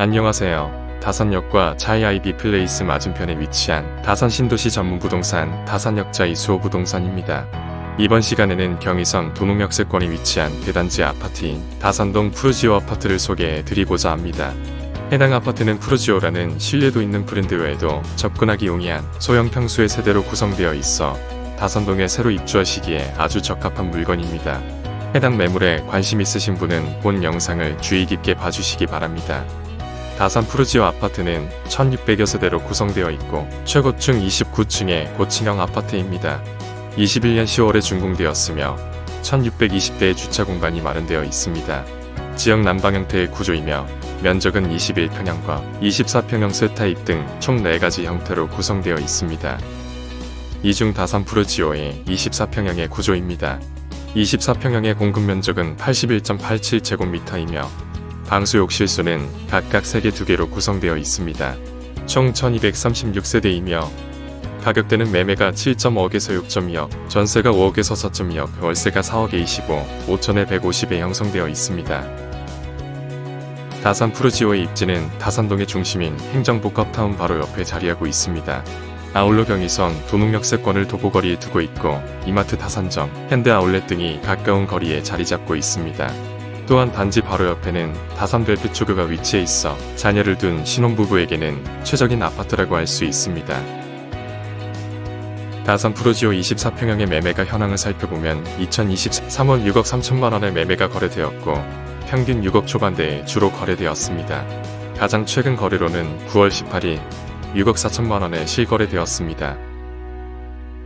안녕하세요. 다산역과 차이아이비 플레이스 맞은편에 위치한 다산 신도시 전문 부동산 다산역자 이수호 부동산입니다. 이번 시간에는 경의선 도농역 세권에 위치한 대단지 아파트인 다산동 푸르지오 아파트를 소개해 드리고자 합니다. 해당 아파트는 푸르지오라는 신뢰도 있는 브랜드 외에도 접근하기 용이한 소형 평수의 세대로 구성되어 있어 다산동에 새로 입주하시기에 아주 적합한 물건입니다. 해당 매물에 관심 있으신 분은 본 영상을 주의 깊게 봐주시기 바랍니다. 다산 푸르지오 아파트는 1600여 세대로 구성되어 있고 최고층 29층의 고층형 아파트입니다. 21년 10월에 준공되었으며 1620대의 주차 공간이 마련되어 있습니다. 지역 난방 형태의 구조이며 면적은 21평형과 24평형 세 타입 등 총 4가지 형태로 구성되어 있습니다. 이중 다산 푸르지오의 24평형의 구조입니다. 24평형의 공급 면적은 81.87제곱미터이며 방수 욕실수는 각각 3개 2개로 구성되어 있습니다. 총 1236세대이며 가격대는 매매가 7.5억에서 6.2억, 전세가 5억에서 4.2억, 월세가 4억에 25, 5천에 150에 형성되어 있습니다. 다산 푸르지오의 입지는 다산동의 중심인 행정복합타운 바로 옆에 자리하고 있습니다. 아울러 경의선 도농역세권을 도보거리에 두고 있고 이마트 다산점, 현대 아울렛 등이 가까운 거리에 자리 잡고 있습니다. 또한 단지 바로 옆에는 다산 벨트초교가 위치해 있어 자녀를 둔 신혼부부에게는 최적인 아파트라고 할 수 있습니다. 다산 프로지오 24평형의 매매가 현황을 살펴보면 2023월 6억 3천만 원의 매매가 거래되었고 평균 6억 초반대에 주로 거래되었습니다. 가장 최근 거래로는 9월 18일 6억 4천만 원에 실거래되었습니다.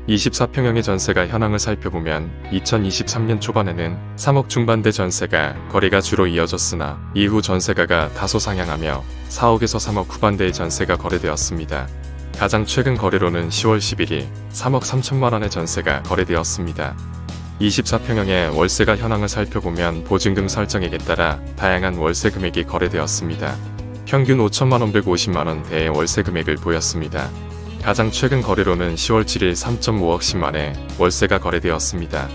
24평형의 전세가 현황을 살펴보면 2023년 초반에는 3억 중반대 전세가 거래가 주로 이어졌으나 이후 전세가가 다소 상향하며 4억에서 3억 후반대의 전세가 거래되었습니다. 가장 최근 거래로는 10월 11일 3억 3천만 원의 전세가 거래되었습니다. 24평형의 월세가 현황을 살펴보면 보증금 설정액에 따라 다양한 월세 금액이 거래되었습니다. 평균 5천만 원 150만 원대의 월세 금액을 보였습니다. 가장 최근 거래로는 10월 7일 3.5억 10만에 월세가 거래되었습니다.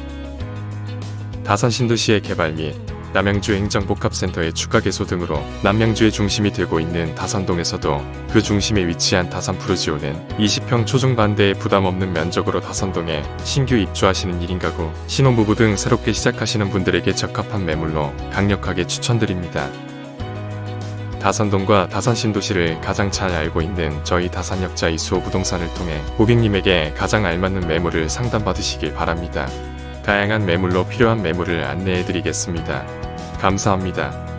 다산 신도시의 개발 및 남양주 행정복합센터의 추가 개소 등으로 남양주의 중심이 되고 있는 다산동에서도 그 중심에 위치한 다산 푸르지오는 20평 초중반대의 부담 없는 면적으로 다산동에 신규 입주하시는 1인 가구, 신혼부부 등 새롭게 시작하시는 분들에게 적합한 매물로 강력하게 추천드립니다. 다산동과 다산신도시를 가장 잘 알고 있는 저희 다산역자 이수호 부동산을 통해 고객님에게 가장 알맞는 매물을 상담받으시길 바랍니다. 다양한 매물로 필요한 매물을 안내해 드리겠습니다. 감사합니다.